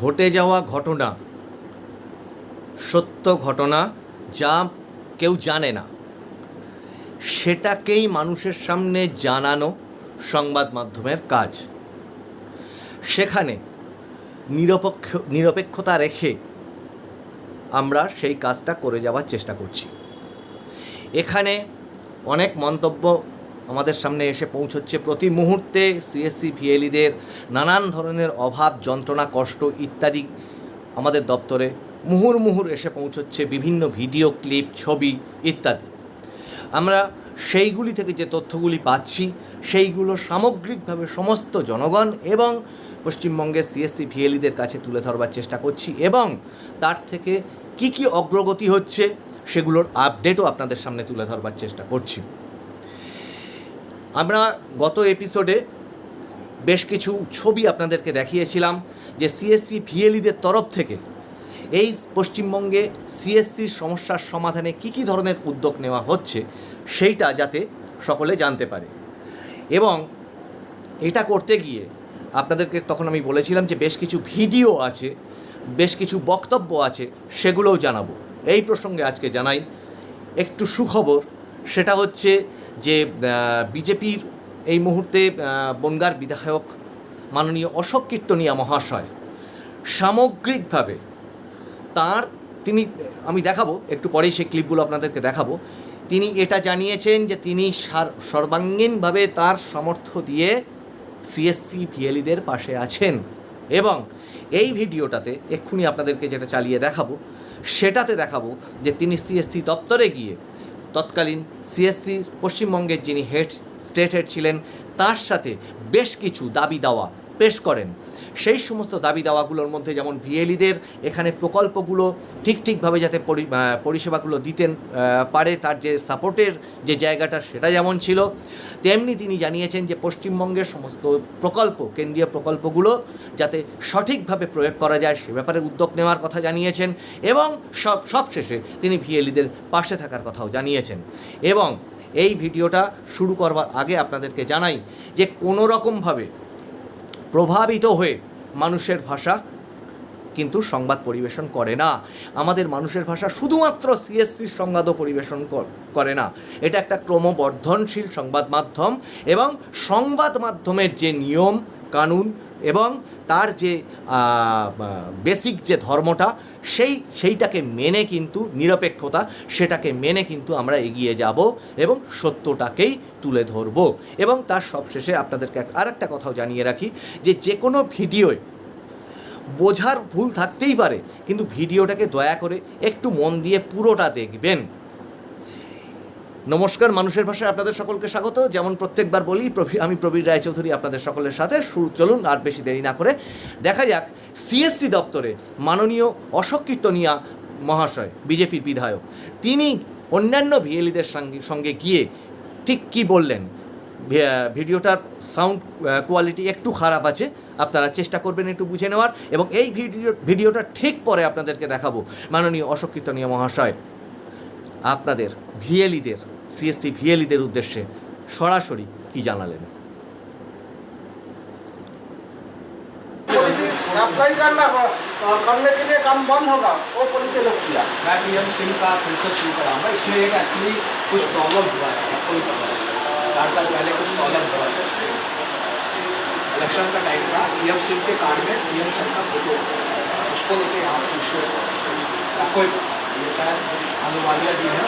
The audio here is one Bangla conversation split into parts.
ঘটে যাওয়া ঘটনা, সত্য ঘটনা যা কেউ জানে না। সেটাকেই মানুষের সামনে জানানো সংবাদ মাধ্যমের কাজ। সেখানে নিরপেক্ষ, নিরপেক্ষতা রেখে আমরা সেই কাজটা করে যাওয়ার চেষ্টা করছি। এখানে অনেক মন্তব্য আমাদের সামনে এসে পৌঁছচ্ছে। প্রতি মুহূর্তে সিএসসি ভিএলিদের নানান ধরনের অভাব, যন্ত্রণা, কষ্ট ইত্যাদি আমাদের দপ্তরে মুহুর মুহুর এসে পৌঁছচ্ছে বিভিন্ন ভিডিও ক্লিপ, ছবি ইত্যাদি। আমরা সেইগুলি থেকে যে তথ্যগুলি পাচ্ছি, সেইগুলো সামগ্রিকভাবে সমস্ত জনগণ এবং পশ্চিমবঙ্গের সিএসসি ভিএলিদের কাছে তুলে ধরবার চেষ্টা করছি এবং তার থেকে কি কি অগ্রগতি হচ্ছে, সেগুলোর আপডেটও আপনাদের সামনে তুলে ধরবার চেষ্টা করছি। আমরা গত এপিসোডে বেশ কিছু ছবি আপনাদেরকে দেখিয়েছিলাম যে সিএসসি ভিএলিদের তরফ থেকে এই পশ্চিমবঙ্গে সিএসসির সমস্যার সমাধানে কী কী ধরনের উদ্যোগ নেওয়া হচ্ছে সেইটা যাতে সকলে জানতে পারে। এবং এটা করতে গিয়ে আপনাদেরকে তখন আমি বলেছিলাম যে বেশ কিছু ভিডিও আছে, বেশ কিছু বক্তব্য আছে, সেগুলোও জানাব। এই প্রসঙ্গে আজকে জানাই একটু সুখবর, সেটা হচ্ছে যে বিজেপির এই মুহূর্তে বনগার বিধায়ক মাননীয় অশোক কীর্তনিয়া মহাশয় সামগ্রিকভাবে তার তিনি, আমি দেখাবো, একটু পরেই সেই ক্লিপগুলো আপনাদেরকে দেখাবো। তিনি এটা জানিয়েছেন যে তিনি সার- সর্বাঙ্গীনভাবে তার সামর্থ্য দিয়ে সিএসসি ভিএলিদের পাশে আছেন এবং এই ভিডিওটাতে এক্ষুনি আপনাদেরকে যেটা চালিয়ে দেখাবো, সেটাতে দেখাবো যে তিনি সিএসসি দপ্তরে গিয়ে তৎকালীন সিএসসির পশ্চিমবঙ্গের যিনি হেড স্টেট হেড ছিলেন তার সাথে বেশ কিছু দাবি দাওয়া পেশ করেন। সেই সমস্ত দাবি দাওয়াগুলোর মধ্যে যেমন ভিএলিদের এখানে প্রকল্পগুলো ঠিক ঠিকভাবে যাতে পরিষেবাগুলো দিতেন পারে তার যে সাপোর্টের যে জায়গাটা সেটা যেমন ছিল, তেমনি তিনি জানিয়েছেন যে পশ্চিমবঙ্গের সমস্ত প্রকল্প, কেন্দ্রীয় প্রকল্পগুলো যাতে সঠিকভাবে প্রয়োগ করা যায় সে ব্যাপারে উদ্যোগ নেওয়ার কথা জানিয়েছেন এবং সব সবশেষে তিনি ভিএলিদের পাশে থাকার কথাও জানিয়েছেন। এবং এই ভিডিওটা শুরু করবার আগে আপনাদেরকে জানাই যে কোনো রকমভাবে প্রভাবিত হয়ে মানুষের ভাষা কিন্তু সংবাদ পরিবেশন করে না। আমাদের মানুষের ভাষা শুধুমাত্র সিএসসির সংবাদও পরিবেশন করে না। এটা একটা ক্রমবর্ধনশীল সংবাদ মাধ্যম এবং সংবাদ মাধ্যমের যে নিয়ম, কানুন এবং তার যে বেসিক যে ধর্মটা, সেই, সেইটাকে মেনে কিন্তু নিরপেক্ষতা, সেটাকে মেনে কিন্তু আমরা এগিয়ে যাব এবং সত্যটাকেই তুলে ধরব। এবং তার সবশেষে আপনাদেরকে আর একটা কথাও জানিয়ে রাখি যে যে কোনো ভিডিওয় বোঝার ভুল থাকতেই পারে, কিন্তু ভিডিওটাকে দয়া করে একটু মন দিয়ে পুরোটা দেখবেন। নমস্কার, মানুষের ভাষায় আপনাদের সকলকে স্বাগত। যেমন প্রত্যেকবার বলি আমি প্রবীর রায়চৌধুরী আপনাদের সকলের সাথে। শুরু, চলুন, আর বেশি দেরি না করে। দেখা যাক, সিএসসি দপ্তরে মাননীয় অশোক কীর্তনিয়া মহাশয় বিজেপির বিধায়ক, তিনি অন্যান্য ভিএলিদের সঙ্গে সঙ্গে গিয়ে ঠিক কি বললেন? ভিডিওটার সাউন্ড কোয়ালিটি একটু খারাপ আছে, আপনারা চেষ্টা করবেন একটু বুঝে নেওয়ার। এবং এই ভিডিও, ভিডিওটা ঠিক পরে আপনাদেরকে দেখাবো, মাননীয় অশোক কীর্তনীয় মহাশয়, আপনাদের ভিএলিদের সিএসসি ভিএলিদের উদ্দেশ্যে সরাসরি কি জানালেন पॉलिसी अप्लाई करना अ, करने के लिए काम बंद होगा वो पॉलिसी लोग किया मैं पी एम सिंह का परिषद शुरू कराऊंगा इसमें एक एक्चुअली कुछ प्रॉब्लम हुआ है आपको भी पता है चार साल पहले कुछ प्रॉब्लम हुआ है इलेक्शन का टाइम था पी एम सिंह के कार्ड में पी एम सिंह का फोटो उसको लेके यहाँ पे इशू आपको ही पता है। ये शायद अनुवालिया जी हैं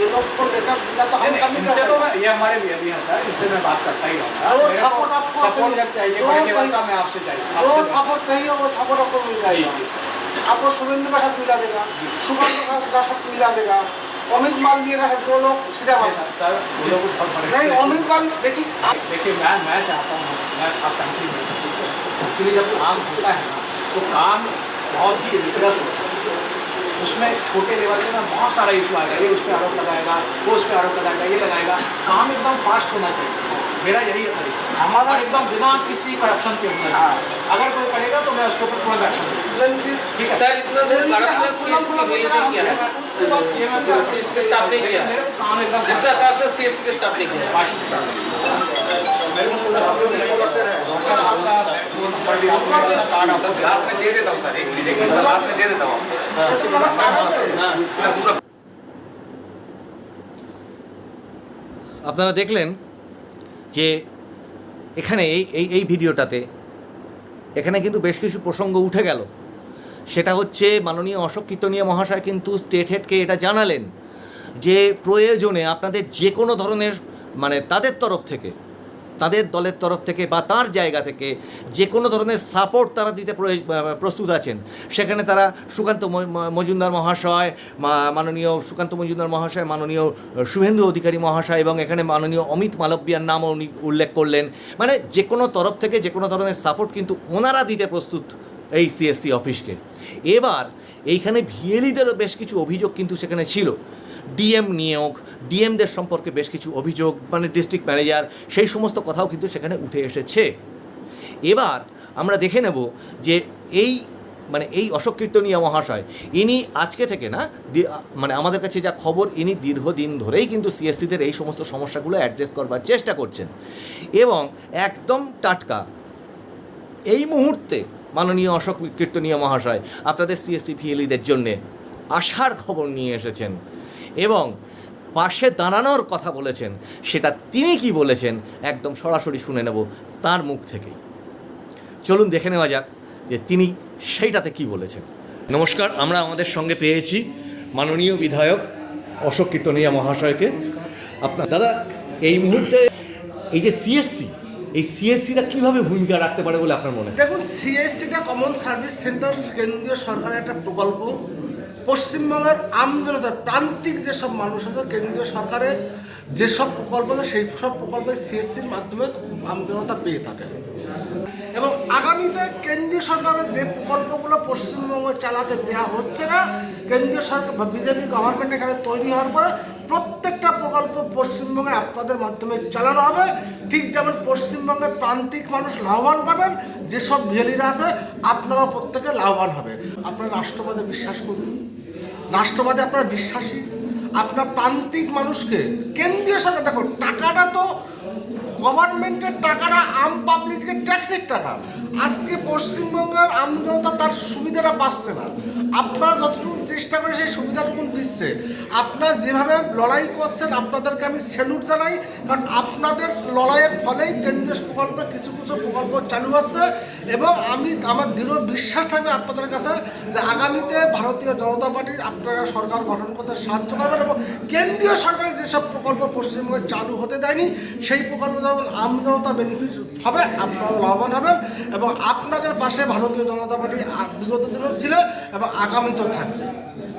ये लोग को लेकर ना तो हम तो मैं ये हमारे भी अभी हैं सर इनसे मैं बात करता ही रहूँगा। जो मेरे आपको सपोर्ट जब चाहिए बड़े लेवल का मैं आपसे चाहिए। जो सपोर्ट सही वो सपोर्ट आपको मिल जाएगा। आपको शुभेंदु का साथ मिला देगा सुकांत का साथ मिला देगा अमित मालवीय का साथ दो लोग सीधा बात सर, सर वो लोग बहुत बड़े नहीं अमित माल देखिए देखिए मैं मैं चाहता हूँ मैं आप कंट्री एक्चुअली जब काम होता है ना तो काम बहुत ही रिगरस होता है। उसमें छोटे लेवल पे ना बहुत सारा इशू आएगा, ये उस पर आरोप लगाएगा, वो उस पर आरोप लगाएगा, ये लगाएगा। काम एकदम फास्ट होना चाहिए। मेरा यही है तरीका हमारा और एकदम बिना किसी करप्शन के होना हाँ। चाहिए अगर कोई करेगा तो मैं उसके ऊपर तुरंत एक्शन लूँगा ठीक है सर इतना देर करप्शन सीएस की मेल नहीं किया है ये मैं कर- सीएस के स्टाफ ने किया मेरे को काम एकदम जितना करप्शन सीएस के स्टाफ ने किया फास्ट मेरे को पूरा आपका फोन नंबर भी आपको कार्ड आपको सर लास्ट में दे देता हूँ सर एक मिनट एक मिनट सर लास्ट में दे देता हूँ सर पूरा আপনারা দেখলেন যে এখানে এই এই এই ভিডিওটাতে এখানে কিন্তু বেশ কিছু প্রসঙ্গ উঠে গেল। সেটা হচ্ছে মাননীয় অশোক কীর্তনীয় মহাশয় কিন্তু স্টেট হেডকে এটা জানালেন যে প্রয়োজনে আপনাদের যে কোনো ধরনের মানে তাদের তরফ থেকে তাদের দলের তরফ থেকে বা তার জায়গা থেকে যে কোনো ধরনের সাপোর্ট তারা দিতে প্রস্তুত আছেন। সেখানে তারা সুকান্ত মজুমদার মহাশয় মাননীয় সুকান্ত মজুমদার মহাশয়, মাননীয় শুভেন্দু অধিকারী মহাশয় এবং এখানে মাননীয় অমিত মালব্যার নামও উনি উল্লেখ করলেন। মানে যে কোনো তরফ থেকে যে কোনো ধরনের সাপোর্ট কিন্তু ওনারা দিতে প্রস্তুত এই সিএসসি অফিসকে। এবার এইখানে ভিএলিদেরও বেশ কিছু অভিযোগ কিন্তু সেখানে ছিল। ডিএম নিয়োগ, ডিএমদের সম্পর্কে বেশ কিছু অভিযোগ মানে ডিস্ট্রিক্ট ম্যানেজার সেই সমস্ত কথাও কিন্তু সেখানে উঠে এসেছে। এবার আমরা দেখে নেব যে এই মানে এই অশোক কীর্তনীয় মহাশয়, ইনি আজকে থেকে না মানে আমাদের কাছে যা খবর, ইনি দীর্ঘদিন ধরেই কিন্তু সিএসসিদের এই সমস্ত সমস্যাগুলো অ্যাড্রেস করবার চেষ্টা করছেন। এবং একদম টাটকা। এই মুহূর্তে মাননীয় অশোক কীর্তনীয় মহাশয়, আপনাদের সিএসসি ভিএলিদের জন্যে আশার খবর নিয়ে এসেছেন। এবং পাশে দাঁড়ানোর কথা বলেছেন সেটা তিনি কি বলেছেন একদম সরাসরি শুনে নেব তার মুখ থেকেই। চলুন দেখে নেওয়া যাক যে তিনি সেইটাতে কি বলেছেন। নমস্কার আমরা আমাদের সঙ্গে পেয়েছি মাননীয় বিধায়ক অশোক কীর্তনীয় মহাশয়কে। আপনার দাদা এই মুহূর্তে এই যে সিএসসি এই সিএসসিটা কীভাবে ভূমিকা রাখতে পারে বলে আপনার মনে হয়? দেখুন সিএসসিটা কমন সার্ভিস সেন্টার কেন্দ্রীয় সরকারের একটা প্রকল্প। পশ্চিমবঙ্গের আমজনতা প্রান্তিক যেসব মানুষ আছে, কেন্দ্রীয় সরকারের যেসব প্রকল্প আছে, সেই সব প্রকল্পে সিএসসির মাধ্যমে আমজনতা পেয়ে থাকে। এবং আগামীতে কেন্দ্রীয় সরকারের যে প্রকল্পগুলো পশ্চিমবঙ্গে চালাতে দেওয়া হচ্ছে না, কেন্দ্রীয় সরকার বা বিজেপি গভর্নমেন্ট এখানে তৈরি হওয়ার পরে প্রত্যেকটা প্রকল্প পশ্চিমবঙ্গে আপনাদের মাধ্যমে চালানো হবে। ঠিক যেমন পশ্চিমবঙ্গের প্রান্তিক মানুষ লাভবান পাবেন, যেসব ভ্যালিরা আছে আপনারা প্রত্যেকে লাভবান হবে আপনারা রাষ্ট্রবাদে বিশ্বাস করুন। রাষ্ট্রবাদে আপনারা বিশ্বাসী। আপনার প্রান্তিক মানুষকে কেন্দ্রীয় সরকার, দেখো, টাকাটা তো গভর্নমেন্টের টাকাটা, আম পাবলিকের ট্যাক্সের টাকা। আজকে পশ্চিমবঙ্গের আম জনতা তার সুবিধাটা পাচ্ছে না। আপনারা যতটুকু চেষ্টা করে সেই সুবিধাটুকু দিচ্ছে। আপনারা যেভাবে লড়াই করছেন, আপনাদেরকে আমি স্যালুট জানাই, কারণ আপনাদের লড়াইয়ের ফলেই কেন্দ্রীয় প্রকল্পে কিছু কিছু প্রকল্প চালু হচ্ছে এবং আমি, আমার দৃঢ় বিশ্বাস থাকবে আপনাদের কাছে যে আগামীতে ভারতীয় জনতা পার্টির আপনারা সরকার গঠন করতে সাহায্য করবেন এবং কেন্দ্রীয় সরকারের যেসব প্রকল্প পশ্চিমবঙ্গে চালু হতে দেয়নি, সেই প্রকল্প যেমন আম জনতা বেনিফিট হবে আপনারা লাভবান হবেন এবং আপনাদের পাশে ভারতীয় জনতা পার্টি বিগত দিনও ছিল এবং আগামীতেও থাকবে। Yeah.